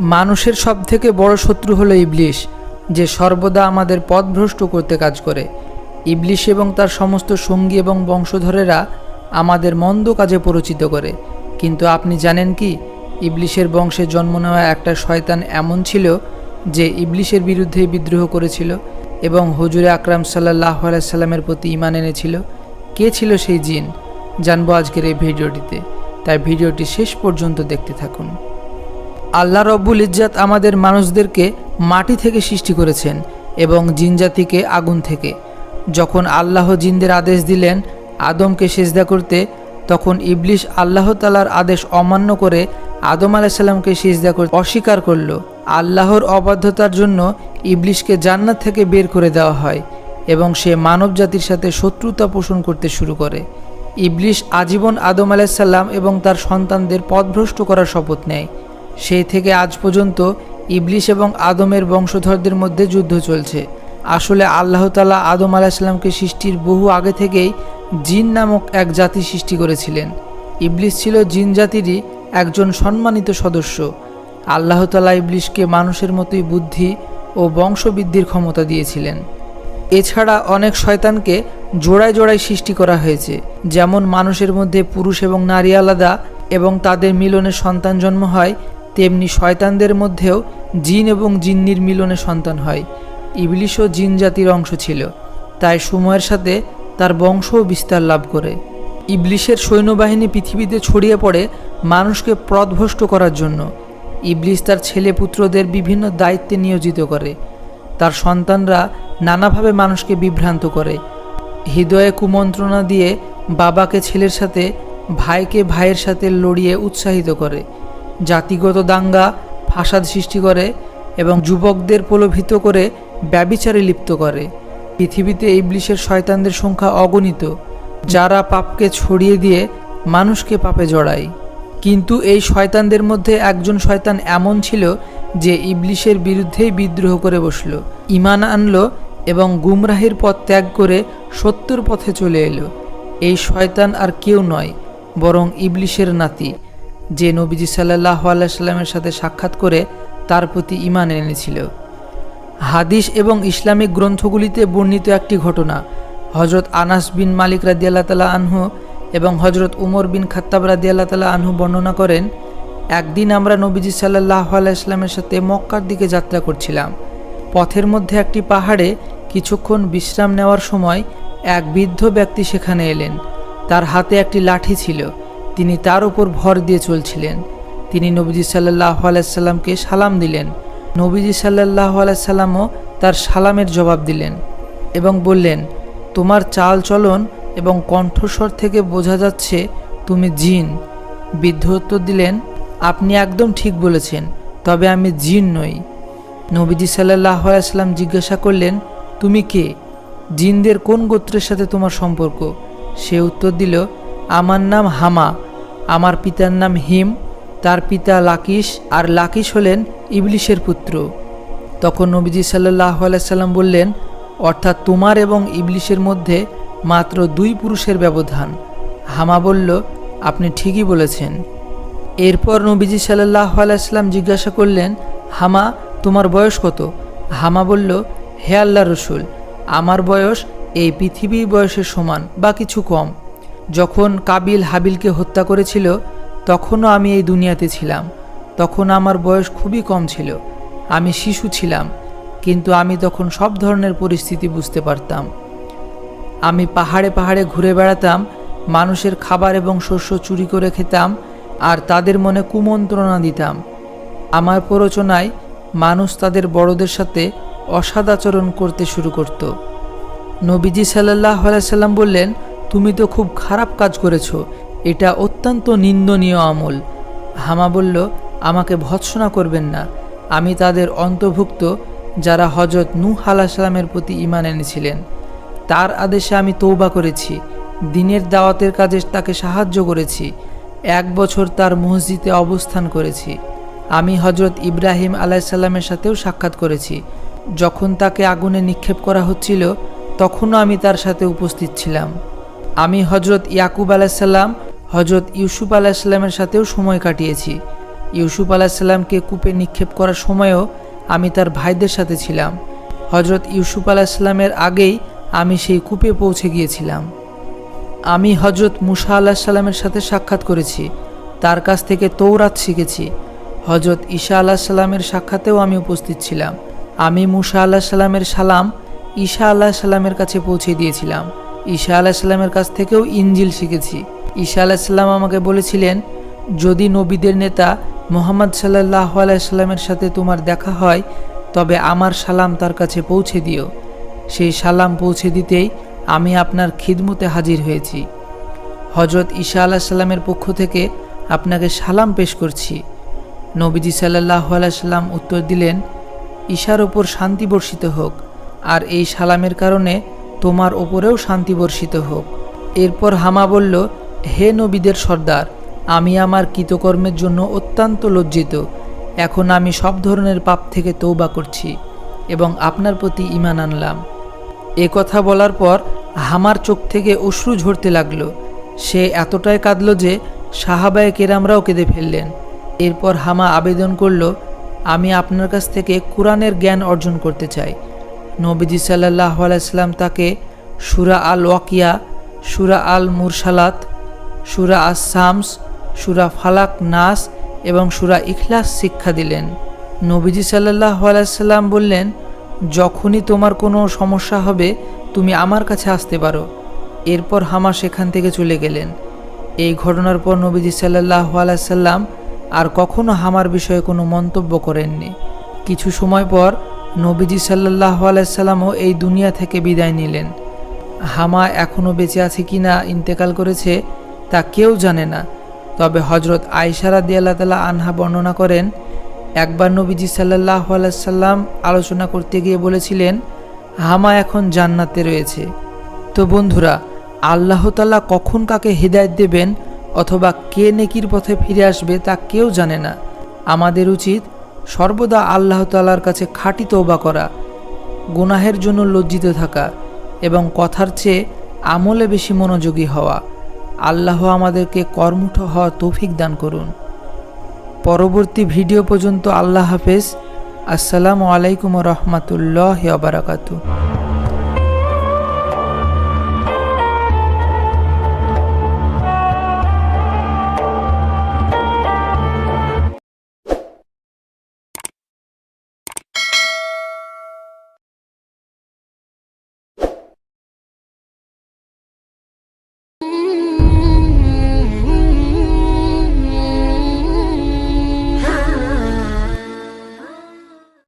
মানুষের সব থেকে বড় শত্রু হলো ইবলিশ, যে সর্বদা আমাদের পথভ্রষ্ট করতে কাজ করে। ইবলিশ এবং তার সমস্ত সঙ্গী এবং বংশধরেরা আমাদের মন্দ কাজে পরিচিত করে। কিন্তু আপনি জানেন কি, ইবলিশের বংশে জন্ম নেওয়া একটা শয়তান এমন ছিল যে ইবলিশের বিরুদ্ধে বিদ্রোহ করেছিল এবং হজুরে আকরাম সাল্লাহ সাল্লামের প্রতি ইমান এনেছিল। কে ছিল সেই জিন? জানব আজকের এই ভিডিওটিতে। তাই ভিডিওটি শেষ পর্যন্ত দেখতে থাকুন। আল্লাহ রব্বুল ইজ্জাত আমাদের মানুষদেরকে মাটি থেকে সৃষ্টি করেছেন এবং জিনজাতিকে আগুন থেকে। যখন আল্লাহ জিনদের আদেশ দিলেন আদমকে সেজদা করতে, তখন ইবলিশ আল্লাহ তালার আদেশ অমান্য করে আদম আলাইসাল্লামকে সিজদা করতে অস্বীকার করল। আল্লাহর অবাধ্যতার জন্য ইবলিশকে জান্নাত থেকে বের করে দেওয়া হয় এবং সে মানব জাতির সাথে শত্রুতা পোষণ করতে শুরু করে। ইবলিশ আজীবন আদম আলাইসাল্লাম এবং তার সন্তানদের পথভ্রষ্ট করার শপথ নেয়। সেই থেকে আজ পর্যন্ত ইবলিশ এবং আদমের বংশধরদের মধ্যে যুদ্ধ চলছে। আসলে আল্লাহ তালা আদম আলাহিসাল্লামকে সৃষ্টির বহু আগে থেকেই জিন নামক এক জাতি সৃষ্টি করেছিলেন। ইবলিশ ছিল জিন জাতিরই একজন সম্মানিত সদস্য। আল্লাহ তালা ইবলিশকে মানুষের মতোই বুদ্ধি ও বংশবৃদ্ধির ক্ষমতা দিয়েছিলেন। এছাড়া অনেক শয়তানকে জোড়ায় জোড়ায় সৃষ্টি করা হয়েছে, যেমন মানুষের মধ্যে পুরুষ এবং নারী আলাদা এবং তাদের মিলনে সন্তান জন্ম হয় তেমনি শয়তানদের মধ্যেও জিন এবং জিন্নির মিলনে সন্তান হয়। ইবলিশও জিন জাতির অংশ ছিল। তাই সময়ের সাথে তার বংশও বিস্তার লাভ করে। ইবলিশের সৈন্যবাহিনী পৃথিবীতে ছড়িয়ে পড়ে মানুষকে প্রদভষ্ট করার জন্য। ইবলিশ তার ছেলে পুত্রদের বিভিন্ন দায়িত্বে নিয়োজিত করে। তার সন্তানরা নানাভাবে মানুষকে বিভ্রান্ত করে। হৃদয়ে কুমন্ত্রণা দিয়ে বাবাকে ছেলের সাথে, ভাইকে ভাইয়ের সাথে লড়িয়ে উৎসাহিত করে। জাতিগত দাঙ্গা, ফাসাদ সৃষ্টি করে এবং যুবকদের প্রলোভিত করে ব্যবিচারে লিপ্ত করে। পৃথিবীতে ইবলিশের শয়তানদের সংখ্যা অগণিত, যারা পাপকে ছড়িয়ে দিয়ে মানুষকে পাপে জড়ায়। কিন্তু এই শয়তানদের মধ্যে একজন শয়তান এমন ছিল যে ইবলিশের বিরুদ্ধেই বিদ্রোহ করে বসল ইমান আনলো এবং গুমরাহির পথ ত্যাগ করে সত্যর পথে চলে এলো। এই শয়তান আর কেউ নয়, বরং ইবলিশের নাতি। যে নবীজি সাল্লাহ আলাইস্লামের সাথে সাক্ষাৎ করে তার প্রতি ইমান এনেছিল। হাদিস এবং ইসলামিক গ্রন্থগুলিতে বর্ণিত একটি ঘটনা হজরত আনাস বিন মালিক রাদিয়াল্লাহ তালা আনহু এবং হজরত উমর বিন খাত্তাব রাদিয়াল্লাহ তালা আনহু বর্ণনা করেন, একদিন আমরা নবীজি সাল্লাহ আলাইস্লামের সাথে মক্কার দিকে যাত্রা করছিলাম। পথের মধ্যে একটি পাহাড়ে কিছুক্ষণ বিশ্রাম নেওয়ার সময় এক বৃদ্ধ ব্যক্তি সেখানে এলেন। তার হাতে একটি লাঠি ছিল। তিনি তার উপর ভর দিয়ে চলছিলেন। তিনি নবীজি সাল্লাহ আলাইসাল্লামকে সালাম দিলেন। নবীজি সাল্লাহ আলাইসাল্লামও তার সালামের জবাব দিলেন এবং বললেন, তোমার চাল চলন এবং কণ্ঠস্বর থেকে বোঝা যাচ্ছে তুমি জিন। বৃদ্ধ উত্তর দিলেন, আপনি একদম ঠিক বলেছেন, তবে আমি জিন নই। নবীজি সাল্লাহ আলাইসাল্লাম জিজ্ঞাসা করলেন, তুমি কে? জিনদের কোন গোত্রের সাথে তোমার সম্পর্ক? সে উত্তর দিল আমার নাম হামা, আমার পিতার নাম হিম, তার পিতা লাকিস আর লাকিস হলেন ইবলিশের পুত্র। তখন নবীজি সাল্লাহ আলাইসাল্লাম বললেন, অর্থাৎ তোমার এবং ইবলিশের মধ্যে মাত্র দুই পুরুষের ব্যবধান। হামা বলল, আপনি ঠিকই বলেছেন। এরপর নবীজি সাল্লাহ আলাইসাল্লাম জিজ্ঞাসা করলেন, হামা, তোমার বয়স কত? হামা বলল, হে আল্লাহ রসুল, আমার বয়স এই পৃথিবীর বয়সের সমান বা কিছু কম। যখন কাবিল হাবিলকে হত্যা করেছিল, তখনও আমি এই দুনিয়াতে ছিলাম। তখন আমার বয়স খুবই কম ছিল। আমি শিশু ছিলাম, কিন্তু আমি তখন সব ধরনের পরিস্থিতি বুঝতে পারতাম। আমি পাহাড়ে পাহাড়ে ঘুরে বেড়াতাম, মানুষের খাবার এবং শস্য চুরি করে খেতাম, আর তাদের মনে কুমন্ত্রণা দিতাম। আমার প্ররোচনায় মানুষ তাদের বড়দের সাথে অসাদাচরণ করতে শুরু করত। নবীজি সাল্লাহ সাল্লাম বললেন তুমি তো খুব খারাপ কাজ করেছ। এটা অত্যন্ত নিন্দনীয় আমল। হামা বলল, আমাকে ভৎসনা করবেন না। আমি তাদের অন্তর্ভুক্ত, যারা হজরত নূহ আলাহিসাল্লামের প্রতি ইমান এনেছিলেন। তার আদেশে আমি তৌবা করেছি। দিনের দাওয়াতের কাজে তাকে সাহায্য করেছি। এক বছর তার মসজিদে অবস্থান করেছি। আমি হজরত ইব্রাহিম আলাইসাল্লামের সাথেও সাক্ষাৎ করেছি। যখন তাকে আগুনে নিক্ষেপ করা হচ্ছিল, তখনও আমি তার সাথে উপস্থিত ছিলাম। আমি হজরত ইয়াকুব আলাইসাল্লাম হজরত ইউসুফ আলাইসাল্লামের সাথেও সময় কাটিয়েছি। ইউসুফ আলাহিসাল্লামকে কূপে নিক্ষেপ করার সময়ও আমি তার ভাইদের সাথে ছিলাম। হজরত ইউসুফ আলাহিসাল্লামের আগেই আমি সেই কূপে পৌঁছে গিয়েছিলাম। আমি হজরত মুসা আল্লাহ সাল্লামের সাথে সাক্ষাৎ করেছি। তার কাছ থেকে তৌরাত শিখেছি। হজরত ঈশা আল্লাহ সাল্লামের সাক্ষাতেও আমি উপস্থিত ছিলাম। আমি মুসা আল্লাহ সাল্লামের সালাম ঈশা আল্লাহ সাল্লামের কাছে পৌঁছে দিয়েছিলাম। ঈশা আল্লাহ সাল্লামের কাছ থেকেও ইঞ্জিল শিখেছি। ঈশা আল্লাহ সাল্লাম আমাকে বলেছিলেন, যদি নবীদের নেতা মোহাম্মদ সাল্লাহ আলাইসাল্লামের সাথে তোমার দেখা হয়, তবে আমার সালাম তার কাছে পৌঁছে দিও। সেই সালাম পৌঁছে দিতেই আমি আপনার খিদমতে হাজির হয়েছি। হজরত ঈশা আল্লাহ সাল্লামের পক্ষ থেকে আপনাকে সালাম পেশ করছি। নবীজি সাল্লাহ সাল্লাম উত্তর দিলেন, ঈশার ওপর শান্তি বর্ষিত হোক, আর এই সালামের কারণে তোমার ওপরেও শান্তি বর্ষিত হোক। এরপর হামা বলল, হে নবীদের সর্দার, আমি আমার কৃতকর্মের জন্য অত্যন্ত লজ্জিত। এখন আমি সব ধরনের পাপ থেকে তৌবা করছি এবং আপনার প্রতি ইমান আনলাম। এ কথা বলার পর হামার চোখ থেকে অশ্রু ঝরতে লাগল। সে এতটাই কাঁদল যে সাহাবায় কেরামরাও কেঁদে ফেললেন। এরপর হামা আবেদন করল, আমি আপনার কাছ থেকে কোরআনের জ্ঞান অর্জন করতে চাই। নবীজি সাল্লাহ আলাইসাল্লাম তাকে সুরা আল ওয়াকিয়া সুরা আল মুরসালাত সুরা আস সামস সুরা ফালাক নাস এবং সুরা ইখলাস শিক্ষা দিলেন। নবীজি সাল্লাহ আলাইসাল্লাম বললেন, যখনই তোমার কোনো সমস্যা হবে, তুমি আমার কাছে আসতে পারো। এরপর হামা সেখান থেকে চলে গেলেন। এই ঘটনার পর নবীজি সাল্লাহ আলাইসাল্লাম আর কখনো হামার বিষয়ে কোনো মন্তব্য করেননি। কিছু সময় পর নবীজি সাল্লাহ আলাইসাল্লামও এই দুনিয়া থেকে বিদায় নিলেন। হামা এখনও বেঁচে আছে কি না ইন্তেকাল করেছে তা কেউ জানে না। তবে হজরত আয়সারা দিয়াল্লা তালা আনহা বর্ণনা করেন, একবার নবীজি সাল্লাহ আলাইসাল্লাম আলোচনা করতে গিয়ে বলেছিলেন, হামা এখন জান্নাতে রয়েছে। তো বন্ধুরা, আল্লাহ তাল্লাহ কখন কাকে হৃদায়ত দেবেন অথবা কে নেকির পথে ফিরে আসবে তা কেউ জানে না। আমাদের উচিত সর্বদা আল্লাহ তাল্লার কাছে খাঁটি তৌবা করা, গুনাহের জন্য লজ্জিত থাকা এবং কথার চেয়ে আমলে বেশি মনোযোগী হওয়া। আল্লাহ আমাদেরকে কর্মঠ হওয়া তৌফিক দান করুন। পরবর্তী ভিডিও পর্যন্ত আল্লাহ হাফেজ। আসসালামু আলাইকুম রহমতুল্লাহ বারাকাতু